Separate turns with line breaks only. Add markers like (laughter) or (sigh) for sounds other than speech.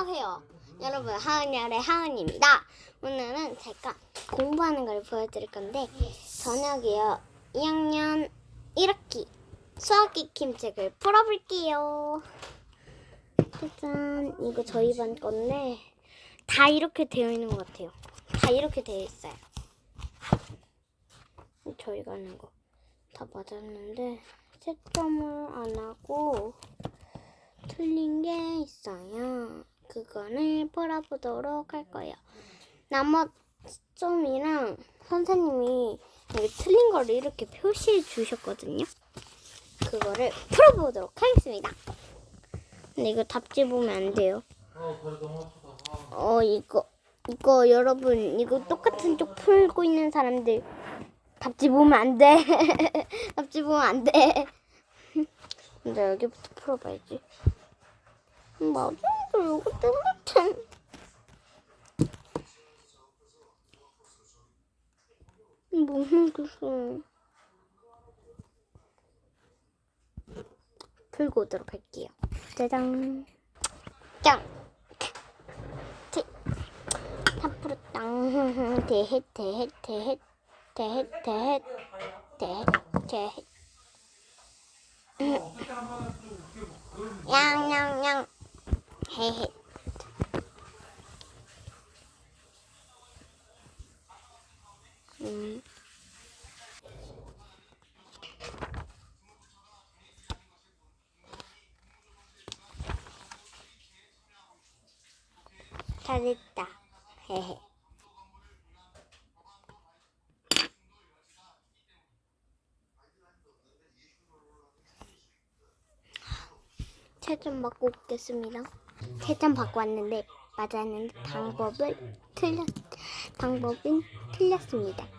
안녕하세요. 여러분, 하은열의 하은입니다. 오늘은 제가 공부하는 걸 보여드릴 건데, 저녁이요. 2학년 1학기 수학 익힘 책을 풀어볼게요. 짜잔, 이거 저희 반 건데, 다 이렇게 되어 있는 것 같아요. 다 이렇게 되어 있어요. 저희가 하는 거 다 맞았는데, 채점을 안 하고, 틀린 게 있어요. 그거를 풀어보도록 할 거예요. 나머지 점이랑 선생님이 틀린 거를 이렇게 표시해 주셨거든요. 그거를 풀어보도록 하겠습니다. 근데 이거 답지 보면 안 돼요. 어 이거 이거 여러분 이거 똑같은 쪽 풀고 있는 사람들 답지 보면 안 돼. (laughs) 답지 보면 안 돼. (laughs) 근데 여기부터 풀어봐야지. 맞아, 이거 똑같은. 못 먹겠어. 풀고 오도록 할게요. 짜잔. 짱. 티. 탑프루땅 (laughs) 대헷 대헷 대헷 대헷 대헷 대헷 대헷 양양양 헤헷 음. 잘했다 헤헤 채점 받고 오겠습니다. 채점 받고 왔는데 맞았는데 방법을 틀렸 방법은 틀렸습니다.